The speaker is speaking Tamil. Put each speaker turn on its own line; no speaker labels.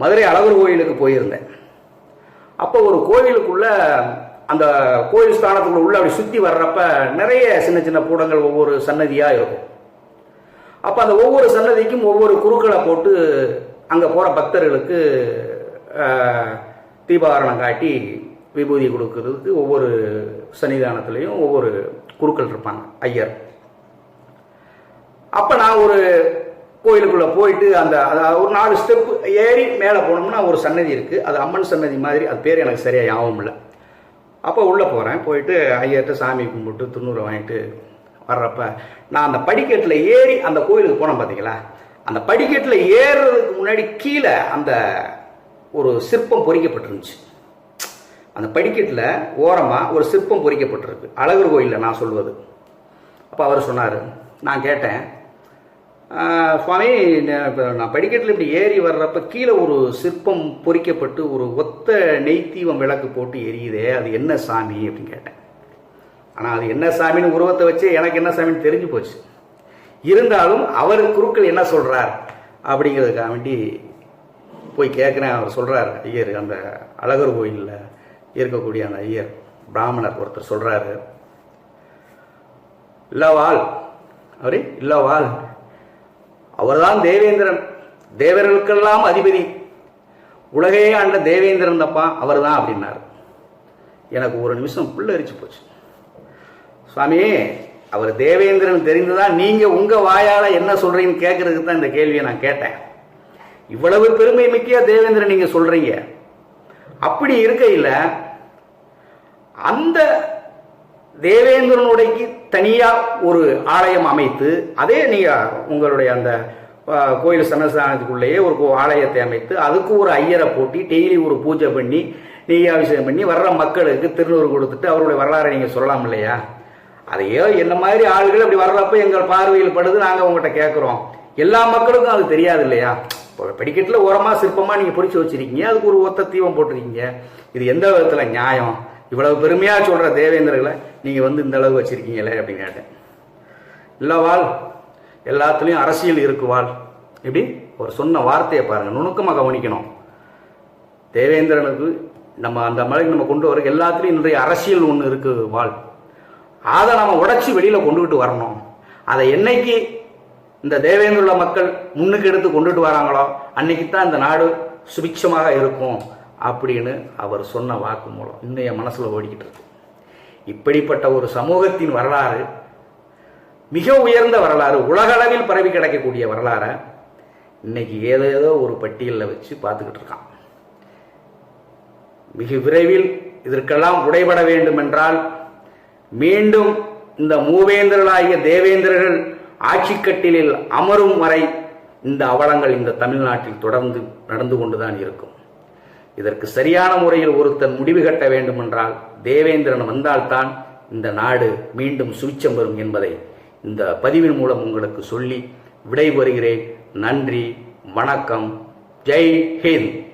மதுரை அழகர் கோயிலுக்கு போயிருந்தேன். அப்போ ஒரு கோயிலுக்குள்ள அந்த கோயில் ஸ்தானத்துக்குள்ள உள்ள அப்படி சுற்றி வர்றப்ப நிறைய சின்ன சின்ன கூடங்கள் ஒவ்வொரு சன்னதியாக இருக்கும். அப்போ அந்த ஒவ்வொரு சன்னதிக்கும் ஒவ்வொரு குருக்களை போட்டு அங்கே போகிற பக்தர்களுக்கு தீபாரணம் காட்டி விபூதி கொடுக்கறதுக்கு ஒவ்வொரு சன்னிதானத்துலேயும் ஒவ்வொரு குருக்கள் இருப்பாங்க ஐயர். அப்போ நான் ஒரு கோயிலுக்குள்ளே போயிட்டு அந்த ஒரு நாலு ஸ்டெப் ஏறி மேலே போனோம்னா ஒரு சன்னதி இருக்குது அது அம்மன் சன்னதி மாதிரி அது பேர் எனக்கு சரியாக ஞாபகம் இல்லை. அப்போ உள்ளே போகிறேன் போயிட்டு ஐயர்கிட்ட சாமி கும்பிட்டு துண்ணூரை வாங்கிட்டு வர்றப்ப நான் அந்த படிக்கட்டில் ஏறி அந்த கோயிலுக்கு போனேன் பார்த்தீங்களா அந்த படிக்கட்டில் ஏறுறதுக்கு முன்னாடி கீழே அந்த ஒரு சிற்பம் பொறிக்கப்பட்டிருந்துச்சு. அந்த படிக்கட்டில் ஓரமாக ஒரு சிற்பம் பொறிக்கப்பட்டிருக்கு. அழகர் கோயிலில் நான் சொல்வது. அப்போ அவர் சொன்னார் நான் கேட்டேன் சுவாமி நான் நான் படிக்கட்டில் இப்படி ஏறி வர்றப்ப கீழே ஒரு சிற்பம் பொறிக்கப்பட்டு ஒரு ஒத்த நெய்த்தீவம் விளக்கு போட்டு எரியுதே அது என்ன சாமி அப்படின்னு கேட்டேன். ஆனால் அது என்ன சாமின்னு உருவத்தை வச்சு எனக்கு என்ன சாமின்னு தெரிஞ்சு போச்சு. இருந்தாலும் அவர் குருக்கள் என்ன சொல்கிறார் அப்படிங்கிறதுக்காக வேண்டி போய் கேட்குறேன் அவர் சொல்கிறார் ஐயர் அந்த அழகர் கோயிலில் இருக்கக்கூடிய அந்த ஐயர் பிராமணர் ஒருத்தர் சொல்றாரு. இல்லவாள் அவரே இல்லவாள். அவர்தான் தேவேந்திரன். தேவர்களுக்கெல்லாம் அதிபதி. உலகையே ஆண்ட தேவேந்திரன் தப்பா? அவர்தான் அப்படின்னார். எனக்கு ஒரு நிமிஷம் புல்லரிச்சு போச்சு. சுவாமி அவர் தேவேந்திரன் தெரிந்துதான் நீங்க உங்க வாயால என்ன சொல்றீங்கன்னு கேட்கறதுக்கு தான் இந்த கேள்வியை நான் கேட்டேன். இவ்வளவு பெருமை மிக்க தேவேந்திரன் நீங்க சொல்றீங்க. அப்படி இருக்கையில் அந்த தேவேந்திரனுடைக்கு தனியாக ஒரு ஆலயம் அமைத்து அதே நீங்கள் உங்களுடைய அந்த கோயில் சன்னஸ்தானத்துக்குள்ளேயே ஒரு ஆலயத்தை அமைத்து அதுக்கு ஒரு ஐயரை போட்டி டெய்லி ஒரு பூஜை பண்ணி நெய்யாபிஷேகம் பண்ணி வர்ற மக்களுக்கு திருநூறு கொடுத்துட்டு அவருடைய வரலாறை நீங்கள் சொல்லலாம் இல்லையா? அதையோ என்ன மாதிரி ஆளுகள் அப்படி வர்றப்ப எங்கள் பார்வையில் படுது நாங்கள் உங்கள்கிட்ட கேட்குறோம் எல்லா மக்களுக்கும் அது தெரியாது இல்லையா? இப்போ படிக்கட்டில் ஓரமாக சிற்பமாக நீங்கள் பிடிச்சி வச்சிருக்கீங்க அதுக்கு ஒரு ஒத்த தீபம் போட்டிருக்கீங்க. இது எந்த விதத்தில் நியாயம்? இவ்வளவு பெருமையாக சொல்கிற தேவேந்திரர்களை நீங்கள் வந்து இந்த அளவு வச்சுருக்கீங்களே அப்படின்னு கேட்டேன். இல்லவாள் எல்லாத்துலேயும் அரசியல் இருக்குவாள் இப்படி ஒரு சொன்ன வார்த்தையை பாருங்கள் நுணுக்கமாக கவனிக்கணும். தேவேந்திரனுக்கு நம்ம அந்த மலைக்கு நம்ம கொண்டு வர எல்லாத்துலேயும் இன்றைய அரசியல் ஒன்று இருக்கு வாழ் அதை நம்ம உடைச்சி வெளியில் கொண்டுகிட்டு வரணும். அதை என்னைக்கு இந்த தேவேந்திர மக்கள் முன்னுக்கு எடுத்து கொண்டுட்டு வராங்களோ அன்னைக்கு தான் இந்த நாடு சுபிட்சமாக இருக்கும் அப்படின்னு அவர் சொன்ன வாக்கு மூலம் இன்னும் என் மனசில் ஓடிக்கிட்டு இருக்கு. இப்படிப்பட்ட ஒரு சமூகத்தின் வரலாறு மிக உயர்ந்த வரலாறு உலகளவில் பரவி கிடக்கக்கூடிய வரலாறை இன்னைக்கு ஏதேதோ ஒரு பட்டியலில் வச்சு பார்த்துக்கிட்டு இருக்கான். மிக விரைவில் இதற்கெல்லாம் உடைபட வேண்டும் என்றால் மீண்டும் இந்த மூவேந்தர்களாகிய தேவேந்திரர்கள் ஆட்சிக்கட்டிலில் அமரும் வரை இந்த அவலங்கள் இந்த தமிழ்நாட்டில் தொடர்ந்து நடந்து கொண்டுதான் இருக்கும். இதற்கு சரியான முறையில் ஒருத்தன் முடிவு கட்ட வேண்டுமென்றால் தேவேந்திரன் வந்தால்தான் இந்த நாடு மீண்டும் சுவிச்சம் வரும் என்பதை இந்த பதிவின் மூலம் உங்களுக்கு சொல்லி விடைபெறுகிறேன். நன்றி வணக்கம். ஜெய் ஹிந்த்.